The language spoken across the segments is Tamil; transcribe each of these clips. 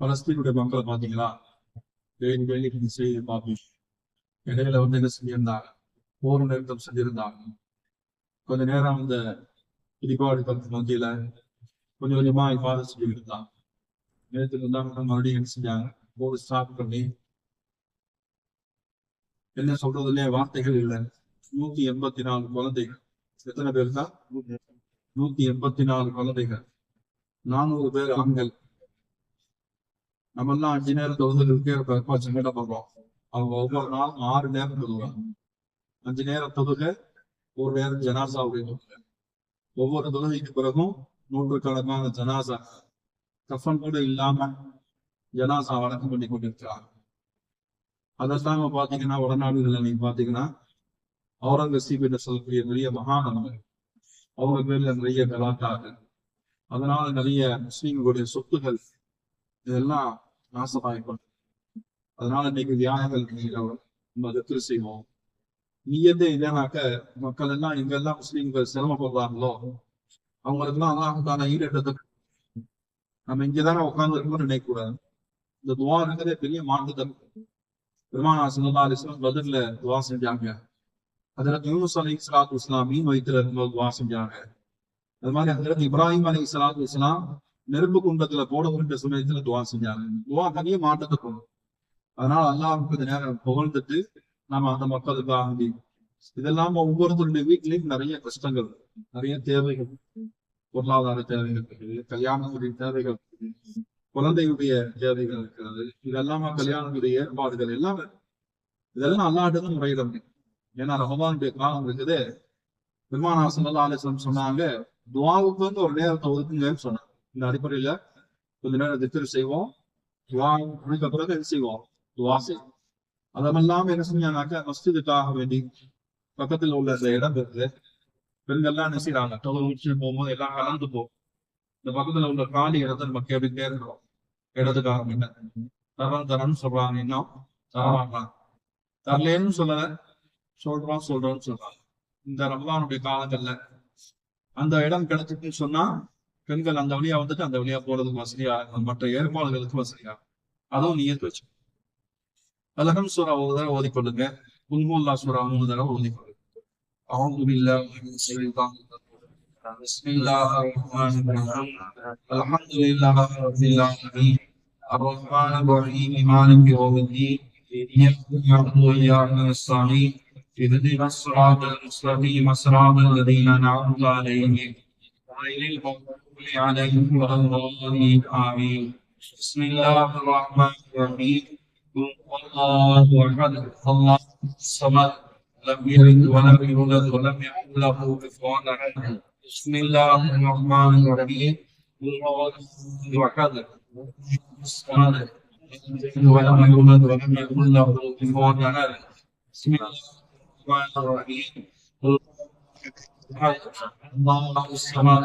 பலஸ்தீனுடைய மக்களை பாத்தீங்களா டெய்லி டெய்லி செய்தி பார்ப்போம் இடையில வந்து என்ன செஞ்சிருந்தாங்க? போர் நிறுத்தம் செஞ்சிருந்தாங்க. கொஞ்ச நேரம் அந்த தீபாவளி பத்து மத்தியில கொஞ்சம் கொஞ்சமா இவ்வாறு செஞ்சுட்டு இருந்தாங்க நேற்று இருந்தாங்க மறுபடியும் என்ன செஞ்சாங்க? போர் ஸ்டாப் பண்ணி என்ன சொல்றதுலயே வார்த்தைகள் இல்லை. நூத்தி எண்பத்தி நாலு குழந்தைகள். எத்தனை பேர் தான் நூத்தி எண்பத்தி நாலு குழந்தைகள். நானூறு பேர் ஆண்கள். நம்ம எல்லாம் அஞ்சு நேரம் தொழுதுக்கு சங்கட பண்றோம் அவங்க ஒவ்வொரு நாளும் ஆறு நேரம் தொழுவாங்க. அஞ்சு நேரம் தொழுக ஒரு நேரம் ஜனாசாவுடைய தொழுக. ஒவ்வொரு தொழுகைக்கு பிறகும் நூற்றுக்கணக்கான ஜனாசா கஃபன் கூட இல்லாம ஜனாசா அடக்கம் பண்ணி கொண்டிருக்கிறாங்க. அதெல்லாம் பாத்தீங்கன்னா வடநாடுகள்ல நீங்க பாத்தீங்கன்னா அவுரங்கசீப் என்று சொல்லக்கூடிய பெரிய மகாநகர் அவங்க பேர்ல நிறைய கலாச்சாரம் அதனால நிறைய முஸ்லீம்களுடைய சொத்துகள் இதெல்லாம் நாசமாயிப்படும் அதனால இன்னைக்கு தியானங்கள் நம்ம திரு செய்வோம். நீயதே இல்லைனாக்க மக்கள் எல்லாம் எங்கெல்லாம் முஸ்லீம்கள் சிரமப்படுறாங்களோ அவங்களுக்கெல்லாம் அல்லாஹுக்கான ஈரட்டத்தை நம்ம இங்கதானே உட்கார்ந்து இருக்கோம்னு நினைக்கக்கூடாது. இந்த துவா இருக்கிறதே பெரிய மாற்றத்தை பெருமானா சல்லா அலிஸ்லாம் பதில்ல துவா செஞ்சாங்க. அதில் யூனுஸ் அலி இஸ்லாத்து இஸ்லாம் மீன் வயிற்றுல இருக்கும்போது துவா செஞ்சாங்க. அது மாதிரி அந்த இப்ராஹிம் அலி இஸ்லாத்து இஸ்லாம் நெருப்பு குண்டத்துல போட உருண்ட சமயத்துல துவா செஞ்சாங்க. துவா தனிய மாற்றத்தை கொண்டு அதனால அல்லாஹுக்கு கொஞ்ச நேரம் புகழ்ந்துட்டு நாம அந்த மக்களுக்காக இதெல்லாம் ஒவ்வொருத்தருடைய வீட்லயும் நிறைய கஷ்டங்கள் நிறைய தேவைகள் பொருளாதார தேவைகள் இருக்குது கல்யாணத்துடைய தேவைகள் இருக்குது குழந்தையுடைய தேவைகள் இருக்கிறது இதெல்லாம கல்யாணத்துடைய ஏற்பாடுகள் எல்லாமே இதெல்லாம் அல்லாட்டு முறையிட முடியும். ஏன்னா ரஹமானுடைய காலம் இருக்குது. பெருமானா சல்லா அலிஸ்லம் சொன்னாங்க துவாவுக்கு வந்து ஒரு நேரத்தை ஒதுக்குங்கன்னு சொன்னாங்க. இந்த அடிப்படையில கொஞ்ச நேரம் தித்திரு செய்வோம். துவா பிறகு என்ன செய்வோம். துவா செய்வோம் அதெல்லாம் என்ன செஞ்சாங்கனாக்கா மஸ்ஜிதுக்காக வேண்டி பக்கத்துல உள்ள இந்த இடம் இருக்குது பெண்கள்லாம் என்ன செய்யறாங்க தொழில் போகும்போது எல்லாம் கலந்து போகும் இந்த பக்கத்துல உள்ள காலி இடத்த நம்ம கேட்டுட்டே இருக்கிறோம். இடத்துக்காக என்ன தரம் தரம்னு சொல்றாங்க. இன்னும் தரவாங்க தரலேன்னு சொல்லல. சொல்றோம் சொல்றோம்னு சொல்றாங்க. இந்த ரமலானுடைய காலங்கள்ல அந்த இடம் கிடைச்சிட்டுன்னு சொன்னா பெண்கள் அந்த வழியா வந்துட்டு அந்த வழியா போறதுக்கு வசதியா இருக்கும் மற்ற ஏற்பாடுகளுக்கு வசதியா அதுவும் நீயத்து வச்சு அலகம் சூறா ஒரு தடவை ஓதிக்கொள்ளுங்க குல்முல்லா சூறா மூணு தடவை ஓதிக்கொள்ளுங்க أعوذ بالله من الشيطان الرجيم بسم الله الرحمن الرحيم الحمد لله رب العالمين الرحمن الرحيم مالك يوم الدين إياك نعبد وإياك نستعين اهدنا الصراط المستقيم صراط الذين أنعمت عليهم غير المغضوب ولا الضالين آمين بسم الله الرحمن الرحيم قل الله أحد الله الصمد لم يلد ولم يولد ولم يكن له كفوا احد بسم الله الرحمن الرحيم. قل هو الله احد الصمد ولم يولد ولم يكن له كفوا احد بسم الله الرحمن الرحيم قل احد الله الصمد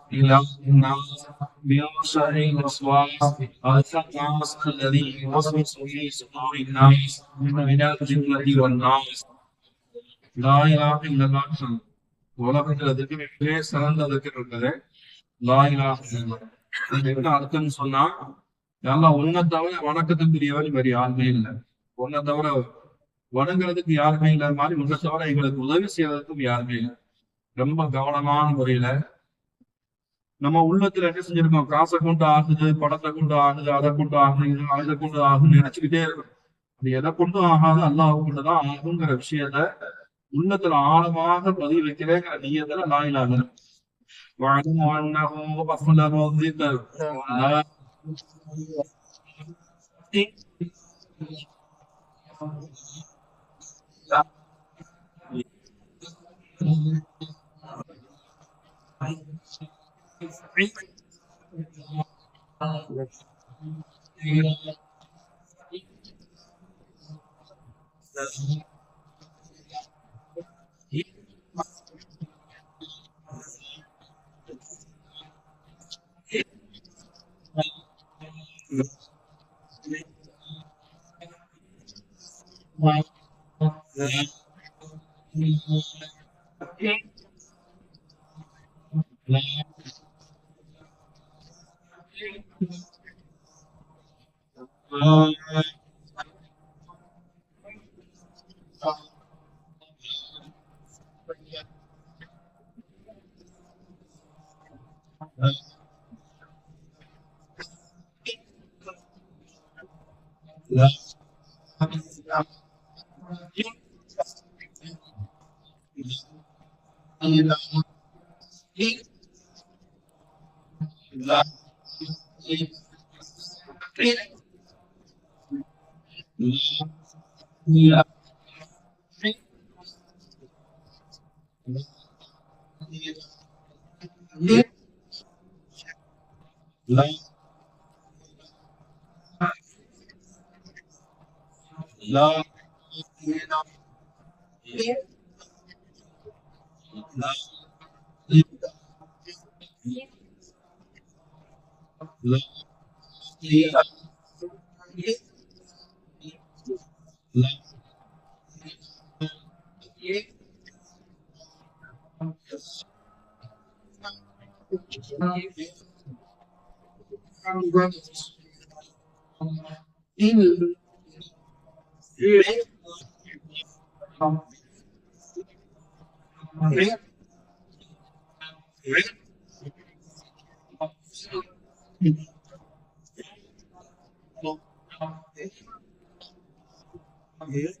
إله الناس من شر الوسواس الخناس الذي يوسوس في صدور الناس من الجنة والناس لا إله إلا الله உலகத்துல திக்கே சிறந்த திக்கர் இருக்குது லாயிலா அது என்ன அர்த்தம்னு சொன்னா எல்லாம் உன்னை தவிர வணக்கத்துக்குரியவன் வேற யாருமே இல்லை உன்னை தவிர வணங்குறதுக்கு யாருமே இல்லை மாதிரி உன்னை தவிர எங்களுக்கு உதவி செய்யறதுக்கும் யாருமே இல்லை ரொம்ப கவனமான முறையில நம்ம உள்ளத்துல என்ன செஞ்சிருக்கோம்? காசை கொண்டு ஆகுது படத்தை கொண்டு ஆகுது அதை கொண்டு ஆகுது அதை கொண்டு ஆகுன்னு நினைச்சுக்கிட்டே இருக்கோம். அது எதை கொண்டும் ஆகாது அல்லாஹ் கொண்டுதான் ஆகுங்கிற விஷயத்த உள்ளத்துல ஆழமாக பதிவு வைக்கிறேங்கிற நீயத்துல நாயிலாக Thank you. Okay. Um, and Yeah. in yeah.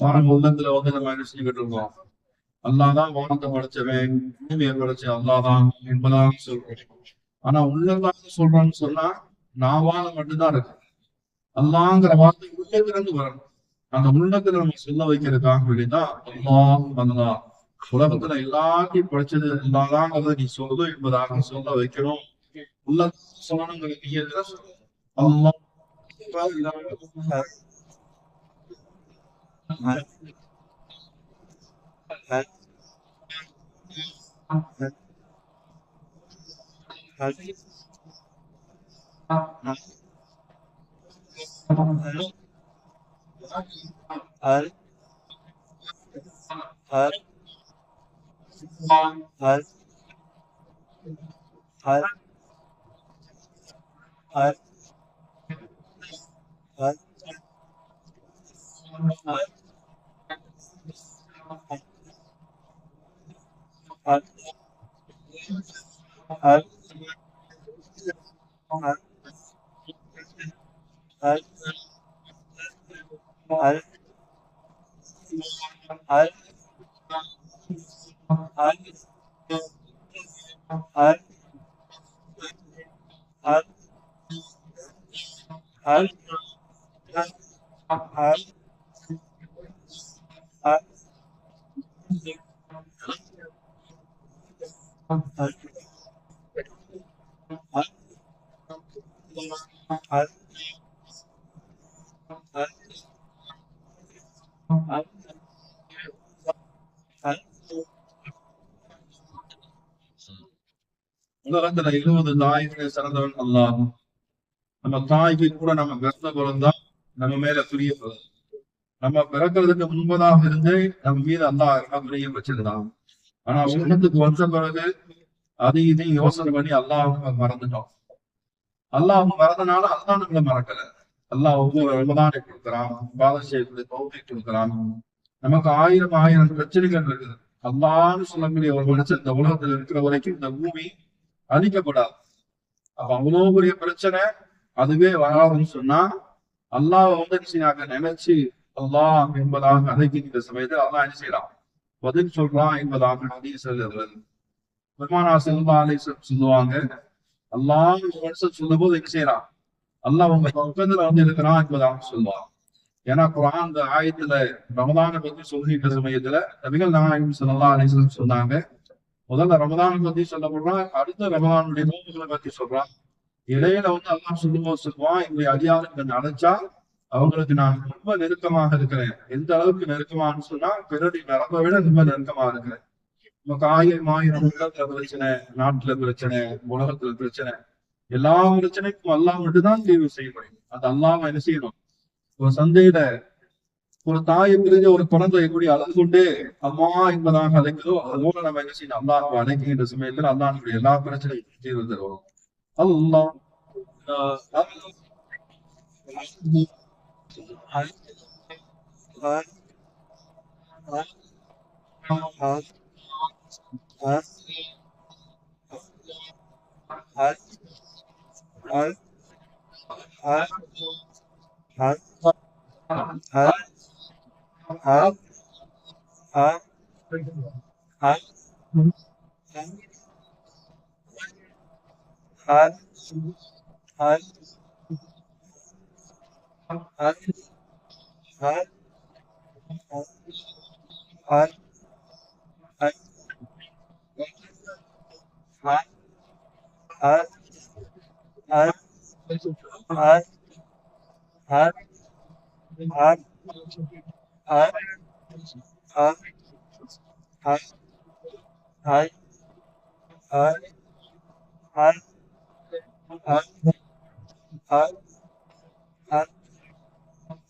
வானம் உள்ளத்துல வந்து நம்ம என்ன செஞ்சுக்கிட்டு இருக்கோம் அல்லாதான் வானத்தை படைச்சவன் பூமியை படைச்ச அல்லாதான் என்பதாக சொல்றோம். ஆனா உள்ளதாக சொல்றான்னு சொன்னா நாவால மட்டும்தான் இருக்கு. அல்லாங்கிற வார்த்தை உள்ளத்திலிருந்து வரணும். அந்த உள்ளத்துல நம்ம சொல்ல வைக்கிறதுக்காக வேண்டிதான் அல்லாம் அல்லா உலகத்துல எல்லாத்தையும் படைச்சது அல்லாதாங்கிறத நீ சொல்லு என்பதாக சொல்ல வைக்கணும் உள்ள சொல்லணுங்கிற நீ சொல்லணும் அல்லாஹ் Hal, Hận. Hận. Hận. Hận. Hận. Hận. Hận. Hận. Hận. Hận. Hận. Hận. உலகத்துல இருபது தாய்களை சிறந்தவன் அல்லாஹ். நம்ம தாய்க்கு கூட நம்ம கஷ்டம் பிறந்தா நம்ம மேல பிரியப்படும். நம்ம பிறக்கிறதுக்கு முன்பதாக இருந்து நம்ம மீது அல்லாஹ் எல்லாம் வச்சிருந்தான் ஆனா உலகத்துக்கு வந்த பிறகு அது இதையும் யோசனை பண்ணி அல்லாஹ் மறந்துட்டோம். அல்லாஹ் மறந்தனால அல்லா நம்மளை மறக்கல. அல்லாஹ் ஒவ்வொரு ரமதானை கொடுக்குறான் பாதசேகத்தை தௌஃபீக் கொடுக்குறான். நமக்கு ஆயிரம் ஆயிரம் பிரச்சனைகள் இருக்குது. அல்லான்னு சொல்லக்கூடிய ஒரு மனுஷன் இந்த உலகத்துல இருக்கிற வரைக்கும் இந்த பூமி அழிக்கப்படாது. அப்ப அவ்வளவு பெரிய பிரச்சனை அதுவே வராதுன்னு சொன்னா அல்லாஹ் வந்து நினைச்சு அல்லாஹ் என்பதாக அழைக்கின்ற சமயத்தில் அல்லாஹ் என்ன செய்யறான் பதில் சொல்றான் என்பதாக அதிக எழுதுறது பெருமானா செல்வா அலை சொல்லுவாங்க அல்லாஹ் மனுஷன் சொல்லும் போது என்ன செய்யறான்? அல்லாஹ் உங்க பக்கத்துல வந்து இருக்கிறான் என்பதாக சொல்லுவான். ஏன்னா குரான் இந்த ஆயத்துல ரமதான பத்தி சொல்கின்ற சமயத்துல நபிகள் நாயகம் சொல்லலாம் அலைஹி சொன்னாங்க. முதல்ல ரமதான பத்தி சொல்லப்படுறான் அடுத்த ரமதானுடைய நோம்புகளை பத்தி சொல்றான். இடையில வந்து அல்லாஹ் சொல்லும்போது சொல்லுவான் இந்த அடியாருக்கு நினைச்சா அவங்களுக்கு நான் ரொம்ப நெருக்கமாக இருக்கிறேன். எந்த அளவுக்கு நெருக்கமான்னு சொன்னா பிறடி நரம்பை விட ரொம்ப நெருக்கமா இருக்கிறேன். நமக்கு ஆயிரம் ஆயிரம் உலகத்துல பிரச்சனை நாட்டுல பிரச்சனை உலகத்துல பிரச்சனை. எல்லா பிரச்சனைக்கும் அல்லா மட்டும்தான் தீர்வு செய்ய முடியும் அது அல்லாம என்ன செய்யணும்? ஒரு சந்தையில ஒரு தாயை பிரிஞ்ச ஒரு குழந்தை எப்படி அழகு கொண்டு அம்மா என்பதாக அழைக்கிறதோ அது போல நம்ம என்ன செய்யணும்? அல்லாஹ் அழைக்கின்ற சமயத்துல அல்லாஹ் எல்லா பிரச்சனையும் தீர்வு தருவோம். 안, 안, 안, Hả? Hả? Hả? Hả? Hả? Hả? Hả? Hả? Hả? Hả? Hả? Hả? Hả? Hả? Hả? Hả? Hả?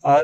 Hả?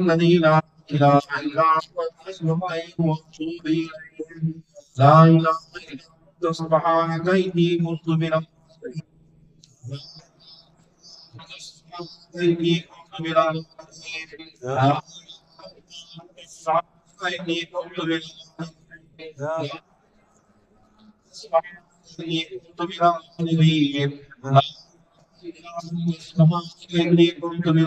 الظالمين لا إني كنت من الظالمين لا أسمع إني كنت من الظالمين إني كنت من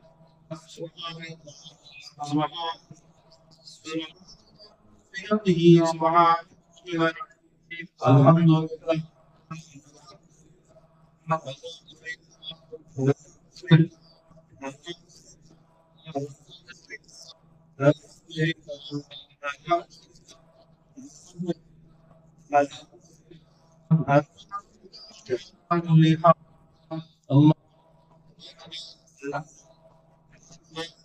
بحمده سبحان الحمد لله الله وسبحان الله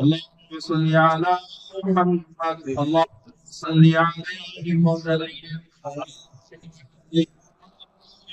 اللهم صل على محمد اللهم صل عليه وسلم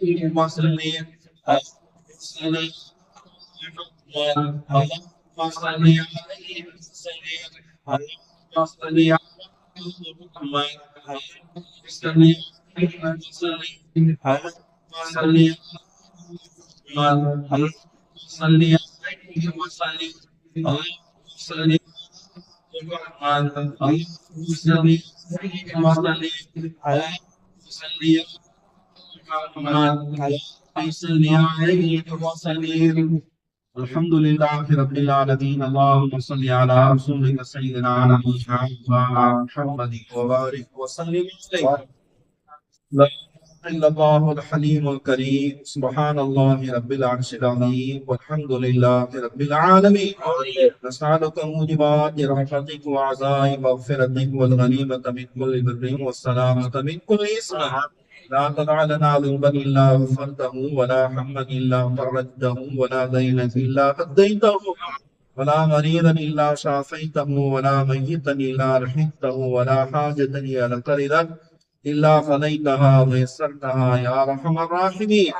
Thank wants to wants to wants to wants to wants to wants to wants to wants to wants to wants to wants to الحمد لله رب العالمين اللهم صل على رسولك سيدنا محمد وبارك وسلم عليه لا إله إلا الله الحليم الكريم سبحان الله رب العرش العظيم والحمد لله رب العالمين نسألك موجبات رحمتك وعزائم مغفرتك والغنيمة من كل بر والسلامة من كل إثم لا تدع لنا ذنبا إلا غفرته ولا حما إلا فرجته ولا دينا إلا قضيته ولا مريضا إلا شافيته ولا ميتا إلا رحمته ولا حاجة هي لك إلا قضيتها ويسرتها يا أرحم الراحمين.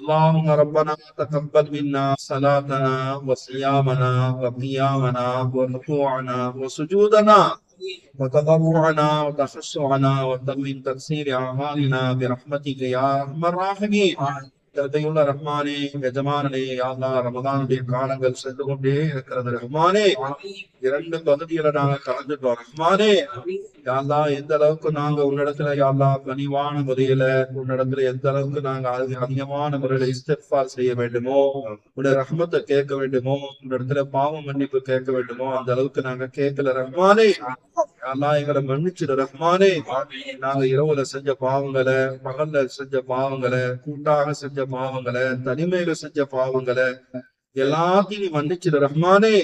اللهم ربنا تقبل منا صلاتنا وصيامنا وقيامنا وركوعنا وسجودنا. وتضرعنا وتخشعنا وتمن تقصير أعمالنا برحمتك يا أرحم الراحمين. தந்தையுள்ள ரஹ்மானே எஜமானே யாழ்லா ரமதானுடைய காலங்கள் சென்று கொண்டே இருக்கிறது. ரஹ்மானே இரண்டு பகுதியில நாங்க கலந்துட்டோம் ரஹ்மானே யாழ்லா எந்த அளவுக்கு நாங்க உன்னிடத்துல யாழ்லா கனிவான முறையில உன்னிடத்துல எந்த அளவுக்கு நாங்க அதிக- அதிகமான முறையில இஸ்திஃபார் செய்ய வேண்டுமோ உன்னுடைய ரஹ்மத்தை கேட்க வேண்டுமோ உன்னிடத்துல பாவ மன்னிப்பு கேட்க வேண்டுமோ அந்த அளவுக்கு நாங்க கேட்கல. ரஹ்மானே யாழ்லா எங்களை மன்னிச்சிட ரஹ்மானே. நாங்க இரவுல செஞ்ச பாவங்களை பகல்ல செஞ்ச பாவங்களை கூட்டாக செஞ்ச பாவங்களை தனிமையில செஞ்ச பாவங்களை எல்லாத்தையும் நீ மன்னிச்சிட ரஹ்மானே.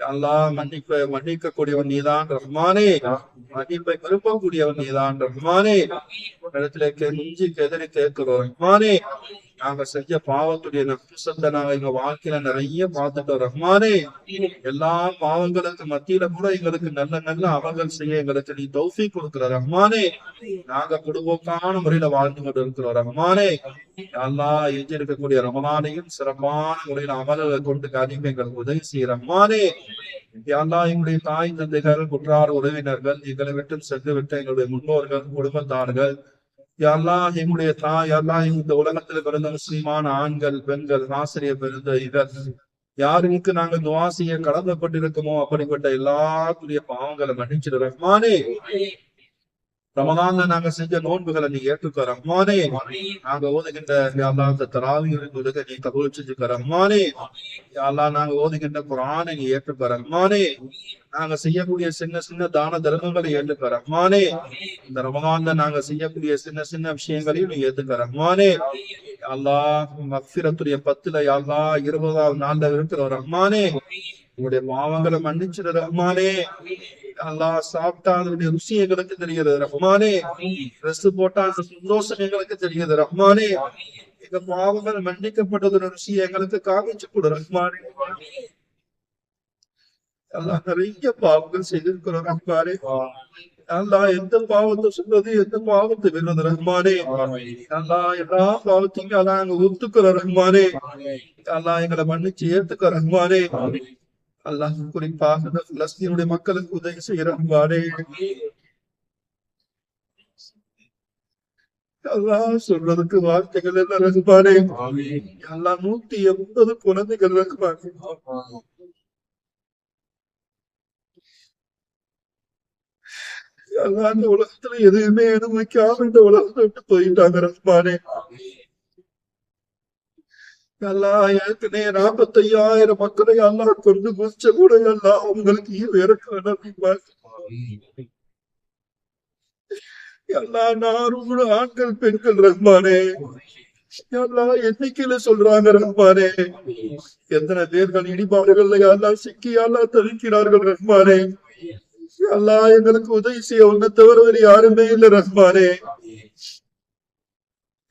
அல்லாஹ் மன்னிப்ப மன்னிக்க கூடியவன் நீதான் ரஹ்மானே. மன்னிப்பை விரும்பக்கூடியவன் நீதான் ரஹ்மானே. இடத்துல கெஞ்சி கெதறி கேட்கிறோம் ரஹ்மானே. நாங்க செஞ்ச பாவத்துடைய நஷ்டத்தை நாங்க எங்க வாழ்க்கையில நிறைய பார்த்துட்டோம். ரஹ்மானே எல்லா பாவங்களுக்கு மத்தியில கூட எங்களுக்கு நல்ல நல்ல அவர்கள் செய்ய எங்களுக்கு நீ தௌஃபி கொடுக்கிற. ரஹ்மானே நாங்க குடும்பக்கான முறையில வாழ்ந்து கொண்டு இருக்கிறோம் ரஹ்மானே எல்லா எஞ்சி இருக்கக்கூடிய ரமலானையும் சிறப்பான முறையில அமல்களை கொண்டு அதிகம் எங்களுக்கு உதவி செய்ய ரஹ்மானே எல்லா எங்களுடைய தாய் தந்தைகள் குற்றார் உறவினர்கள் எங்களை விட்டு சென்று விட்ட எங்களுடைய முன்னோர்கள் குடும்பத்தார்கள் யாரெல்லாம் எங்களுடைய தாய் யாரெல்லாம் இந்த உலகத்துல பிறந்த முஸ்லிமான ஆண்கள் பெண்கள் ஆசிரியர் பிறந்த இவர். யாருக்கு நாங்க துவா செய்ய அப்படிப்பட்ட எல்லாத்துடைய பாவங்களை மன்னிச்சிடு ரஹ்மானே. ரமதான்ல நாங்க செஞ்ச நோன்புகளை நீ ஏற்றுக்க ரஹ்மானே. நாங்க ஓதுகின்ற யாழ்லா இந்த நீ கபூல் செஞ்சுக்க ரஹ்மானே. யாழ்லா நாங்க ஓதுகின்ற குரானை நீ ஏற்றுக்க ரஹ்மானே. நாங்க செய்யக்கூடிய சின்ன சின்ன தான தர்மங்களை ஏத்துக்க ரஹ்மானே இந்த ரமதான்ல நாங்க செய்யக்கூடிய சின்ன சின்ன விஷயங்களையும் நீ ஏத்துக்க ரஹ்மானே அல்லாஹ் மக்ஃபிரத்துடைய பத்துல யாழ்லா இருபதாவது நாள்ல இருக்கிற ரஹ்மானே உங்களுடைய பாவங்களை மன்னிச்சிட ரஹ்மானே. அல்லாஹ் சாப்பிட்டா அதனுடைய ருசி எங்களுக்கு தெரியுது. ரஹ்மானே ட்ரெஸ் போட்டா அந்த சந்தோஷம் எங்களுக்கு தெரியுது. ரஹ்மானே எங்க பாவங்கள் மன்னிக்கப்பட்டதோட ருசி எங்களுக்கு காமிச்சு கொடு. ரஹ்மானே. அல்லாஹ் நிறைய பாவங்கள் செய்திருக்கிறோம் ரஹ்மானே அல்லாஹ் எந்த பாவத்தை சொல்றது எந்த பாவத்தை வெல்வது ரஹ்மானே அல்லாஹ் எல்லா பாவத்தையும் அல்லாஹ் நாங்க ஒத்துக்கிறோம் ரஹ்மானே அல்லாஹ் எங்களை மன்னிச்சு ஏத்துக்க ரஹ்மானே அல்லாஹ் குறிப்பாக இந்த பிலஸ்தீனுடைய மக்களுக்கு உதவி செய்ய ரஹ்மானே சொல்றதுக்கு வார்த்தைகள் எல்லாம் ரஹ்மானே அல்லாஹ் நூத்தி எண்பது குழந்தைகள் ரஹ்மானே அந்த இந்த உலகத்துல எதுவுமே அனுமதிக்காம இந்த உலகத்தை விட்டு போயிட்டாங்க ரஹ்மானே அல்லாஹ் ஏற்கனவே நாற்பத்தையாயிரம் மக்களை எல்லாம் கொண்டு முடிச்ச கூட எல்லாம் உங்களுக்கு வேற எல்லா நாரும் கூட ஆண்கள் பெண்கள் ரஹ்மானே எல்லா எண்ணிக்கையில சொல்றாங்க ரஹ்மானே எத்தனை பேர்கள் இடிபாடுகள்ல யாரெல்லாம் சிக்கி யாரெல்லாம் தவிக்கிறார்கள் ரஹ்மானே அல்லா எங்களுக்கு உதவி செய்ய உன்னை தவிர வேறு யாருமே இல்ல ரஹ்மானே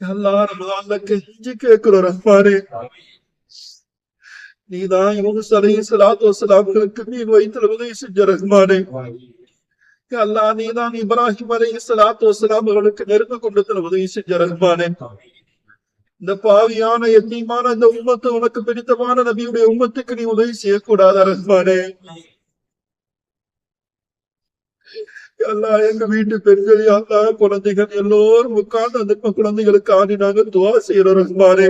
அல்லா ரமதான்ல கெஞ்சி கேட்கிறோம் ரஹ்மானே நீதான் இவங்க சலையை சலாத்து வசலாம்களுக்கு நீ வயிற்றுல உதவி செஞ்ச ரஹ்மானே அல்லா நீதான் இப்ராஹிம் அலை சலாத்து வசலாம் அவர்களுக்கு நெருங்க கொண்டு உதவி செஞ்ச ரஹ்மானே இந்த பாவியான எத்தீமான இந்த உம்மத்து உனக்கு பிடித்தமான நபியுடைய உம்மத்துக்கு நீ உதவி செய்யக்கூடாத ரஹ்மானே எல்லாம் எங்க வீட்டு பெண்கள் எல்லாம் குழந்தைகள் எல்லோரும் உட்கார்ந்து அந்த குழந்தைகளுக்கு ஆடி நாங்க துவா செய்யறோம் ரஹ்மானே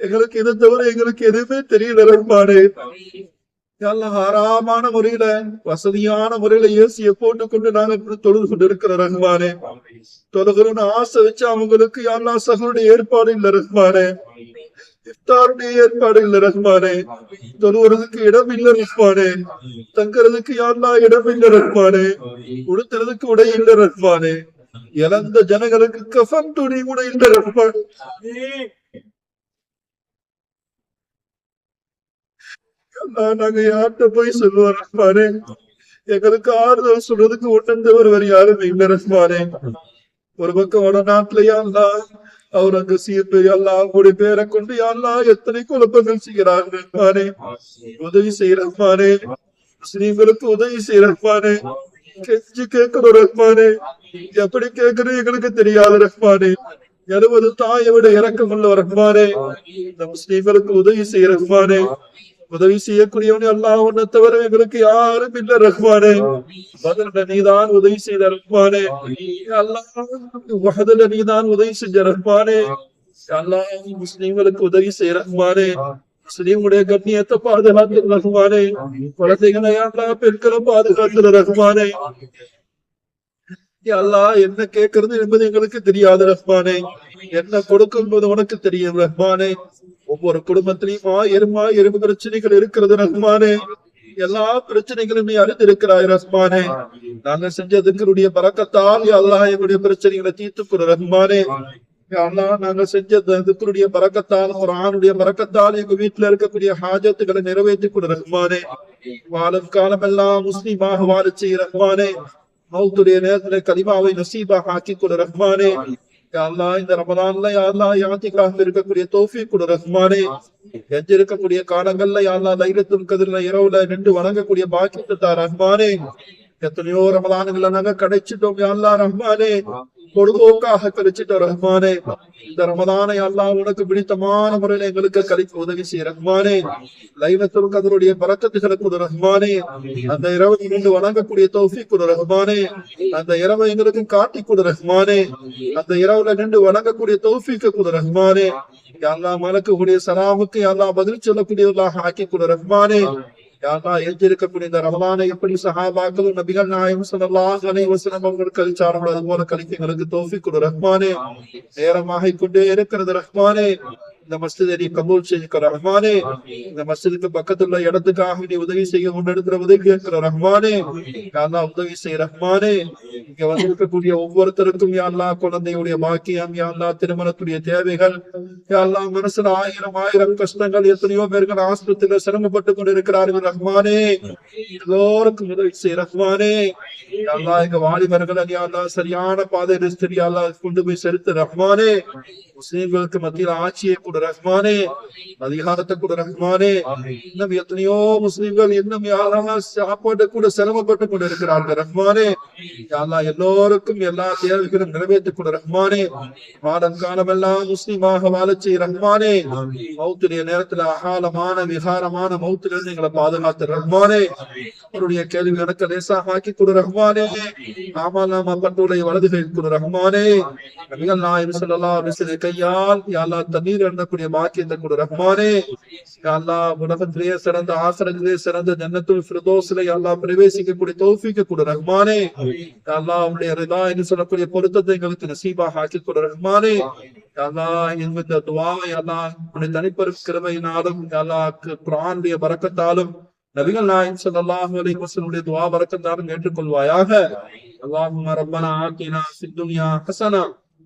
எங்களுக்கு இதை தவிர எங்களுக்கு எதுவுமே தெரியல ரஹ்மானே எல்லாம் ஆறாமான முறையில வசதியான முறையில ஏசிய போட்டு கொண்டு நாங்க இப்படி தொழுது கொண்டு இருக்கிற ரஹ்மானே தொழுகிறோம்னு ஆசை வச்சு அவங்களுக்கு எல்லாம் சகோடைய ஏற்பாடு இல்ல ரஹ்மானே இஃப்தாருடைய ஏற்பாடு இல்ல ரஹ்மானே தொழுவதற்கு இடம் இல்ல ரஹ்மானே தங்குறதுக்கு யாருனா இடம் இல்ல ரஹ்மானே உடுத்துறதுக்கு உடை இல்ல ரஹ்மானே இழந்த ஜனங்களுக்கு கஃபன் துணி கூட இல்ல ரஹ்மானே நாங்க யார்கிட்ட போய் சொல்லுவோம் ரஹ்மானே எங்களுக்கு ஆறுதல் சொல்றதுக்கு ஒன்றந்தவர் வேற யாரும் இல்ல ரஹ்மானே ஒரு பக்கம் வடநாட்டுலயா அல்லா அவர் எல்லா கூடி பேரை கொண்டு எல்லா எத்தனை குழப்பங்கள் செய்கிறார்கள் ரஹ்மானே உதவி செய்யறப்பானே ரஹ்மானே முஸ்லீம்களுக்கு உதவி செய்யறப்பானே கெஞ்சி கேட்கணும் ரஹ்மானே எப்படி கேட்கறது எங்களுக்கு தெரியாது ரஹ்மானே எழுபது தாயை விட இறக்கம் உள்ள ரஹ்மானே இந்த முஸ்லீம்களுக்கு உதவி செய்ய ரஹ்மானே உதவி செய்யக்கூடியவனே அல்லாஹ் ஒன்ன தவிர எங்களுக்கு யாரும் இல்ல ரஹ்மானே. பதில நீதான் உதவி செய்த ரஹ்மானே. அல்லாஹ் நீதான் உதவி செஞ்ச ரஹ்மானே. அல்லாஹ் முஸ்லீம்களுக்கு உதவி செய்ய ரஹ்மானே. முஸ்லீமுடைய கண்ணியத்தை பாதுகாத்து ரஹ்மானே. குழந்தைகளை அல்லா பெண்களை பாதுகாத்து ரஹ்மானே. அல்லாஹ் என்ன கேட்கறது என்பது எங்களுக்கு தெரியாது ரஹ்மானே. என்ன கொடுக்கும் போது உனக்கு தெரியும் ரஹ்மானே. ஒவ்வொரு குடும்பத்திலையும் ஆயிரம் ஆயிரம் பிரச்சனைகள் இருக்கிறது ரஹ்மானே. எல்லா பிரச்சனைகளும் நீ அறிந்திருக்கிறாய் ரஹ்மானே. நாங்க செஞ்ச திக்கருடைய பறக்கத்தால் அல்லாஹ் எங்களுடைய பிரச்சனைகளை தீர்த்து கொடு ரஹ்மானே நாங்க செஞ்ச திக்கருடைய பறக்கத்தால் ஒரு ஆணுடைய பறக்கத்தால் எங்க வீட்டுல இருக்கக்கூடிய ஹாஜத்துகளை நிறைவேற்றி கொடு ரஹ்மானே வாழும் காலம் எல்லாம் முஸ்லீமாக வாழ செய்ய ரஹ்மானே. மௌத்துடைய நேரத்துல கலிமாவை நசீபாக ஆக்கி கொடு ரஹ்மானே அல்லா இந்த ரமலான்ல யாழ்லா யாத்திக்காக இருக்கக்கூடிய தோஃபி குடு ரஹ்மானே. எஞ்சிருக்கக்கூடிய காலங்கள்ல யாழ்லா லைலத்துல் கதிர்ல இரவுல நின்று வணங்கக்கூடிய பாக்கியத்தை ரஹ்மானே. எத்தனையோ ரமலான்களை நாங்க கிடைச்சிட்டோம் யாழ்லா ரஹ்மானே. பொழுதுபோக்காக கழிச்சிட்டோம் ரஹ்மானே. இந்த ரமதானை அல்லா உனக்கு பிடித்தமான முறையில எங்களுக்கு கழிக்க உதவி செய்ய ரஹ்மானே. லைலத்துல் கதருடைய பறக்கத்துகளை கொடு ரஹ்மானே. அந்த இரவு நின்று வணங்கக்கூடிய தோஃபி கொடு ரஹ்மானே. அந்த இரவை எங்களுக்கு காட்டி கொடு ரஹ்மானே. அந்த இரவுல நின்று வணங்கக்கூடிய தௌஃபீக்கு கொடு ரஹ்மானே. யாழ்லா மலக்கக்கூடிய சலாமுக்கு யாழ்லா பதில் சொல்லக்கூடியவர்களாக ஆக்கி கொடு ரஹ்மானே. யாழ்லா எஞ்சிருக்கக்கூடிய இந்த ரமலானை எப்படி சஹாபாக்களும் நபிகள் நாயம் ஸல்லல்லாஹு அலைஹி வஸல்லம் அவர்கள் கழிச்சார்களோ அது போல கழிக்க எங்களுக்கு தௌஃபீக் கொடு ரஹ்மானே. நேரமாக கொண்டே இருக்கிறது ரஹ்மானே. இந்த மஸ்ஜிதை நீ கபூல் செய்ய ரஹ்மானே இந்த மஸ்ஜிதுக்கு பக்கத்துல இடத்துக்காக நீ உதவி செய்ய முன்னெடுக்கிற உதவி கேட்கிற ரஹ்மானே யாழ்லா உதவி செய்ய ரஹ்மானே. இங்க வந்திருக்கக்கூடிய ஒவ்வொருத்தருக்கும் யாழ்லா குழந்தையுடைய பாக்கியம் யாழ்லா திருமணத்துடைய தேவைகள் யாழ்லா மனசுல ஆயிரம் ஆயிரம் கஷ்டங்கள் எத்தனையோ பேர்கள் ஆஸ்பத்திரியில சிரமப்பட்டு கொண்டிருக்கிறார்கள் ரஹ்மானே. எல்லோருக்கும் உதவி செய்ய ரஹ்மானே. யாழ்லா எங்க வாலிபர்கள் யாழ்லா சரியான பாதையில தெரியாதா கொண்டு போய் செலுத்து ரஹ்மானே. முஸ்லீம்களுக்கு மத்தியில் ஆட்சியை கூட ரஹ்மானே அதிகாரத்தை கூட ரஹ்மானே இன்னும் எத்தனையோ முஸ்லீம்கள் இன்னும் யாரெல்லாம் சாப்பாட்டு கூட சிரமப்பட்டு கொண்டு இருக்கிறார்கள் ரஹ்மானே யாழ்லா எல்லோருக்கும் எல்லா தேவைகளும் நிறைவேற்றி கூட ரஹ்மானே மாதம் காலமெல்லாம் முஸ்லீமாக வாழச் செய்ய ரஹ்மானே மௌத்துடைய நேரத்துல அகாலமான விகாரமான மௌத்திலிருந்து எங்களை பாதுகாத்து ரஹ்மானே அவருடைய கேள்வி எனக்கு லேசாக ஆக்கி கொடு ரஹ்மானே ஆமா நாம பட்டுடைய வலதுகை கொடு ரஹ்மானே நபிகள் நாயம் வஸல்லம் கையால் யா அல்லாஹ் தண்ணீர் கொள்ளக்கூடிய பாக்கியத்தை கொடு ரஹ்மானே. அல்லா உலகத்திலேயே சிறந்த ஆசனத்திலேயே சிறந்த ஜன்னத்துல் ஃபிரதோஸ்ல எல்லாம் பிரவேசிக்கக்கூடிய தோஃபிக்க கொடு ரஹ்மானே அல்லா உடைய ரிதா என்று சொல்லக்கூடிய பொருத்தத்தை எங்களுக்கு நசீபா ஹாக்கி கொடு ரஹ்மானே அல்லா இந்த துவாவை அல்லா உடைய கிருமையினாலும் அல்லா குரானுடைய வரக்கத்தாலும் நபிகள் நாயன் சல்லாஹ் அலைஹி துவா வரக்கத்தாலும் ஏற்றுக்கொள்வாயாக. அல்லாஹ் ரப்பனா ஆகினா ஃபித் துன்யா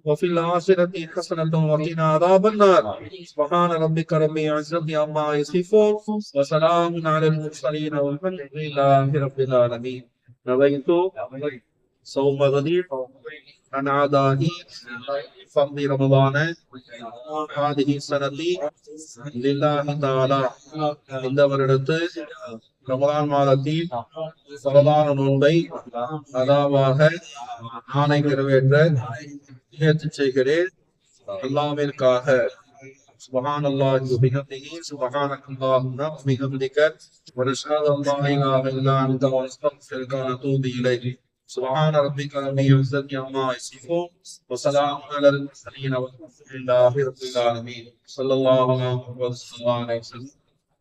وفي الآخرة حسنة وقنا عذاب النار سبحان ربك رب العزة عما يصفون وسلام على المرسلين والحمد لله رب العالمين نويت صوم غد عن عداه فضل رمضان هذه السنة لله تعالى இந்த வருடத்து ரமலான் மாதத்தில் பரவான நோன்பை அதாவாக நாளை நிறைவேற்ற முயற்சி செய்கிறேன் அல்லாவிற்காக سبحان الله وبحمده سبحانك اللهم وبحمدك ونشهد ان لا اله الا انت ونستغفرك ونتوب اليك سبحان ربك رب العزة عما يصفون وسلام على المرسلين والحمد لله رب العالمين صلى الله عليه وسلم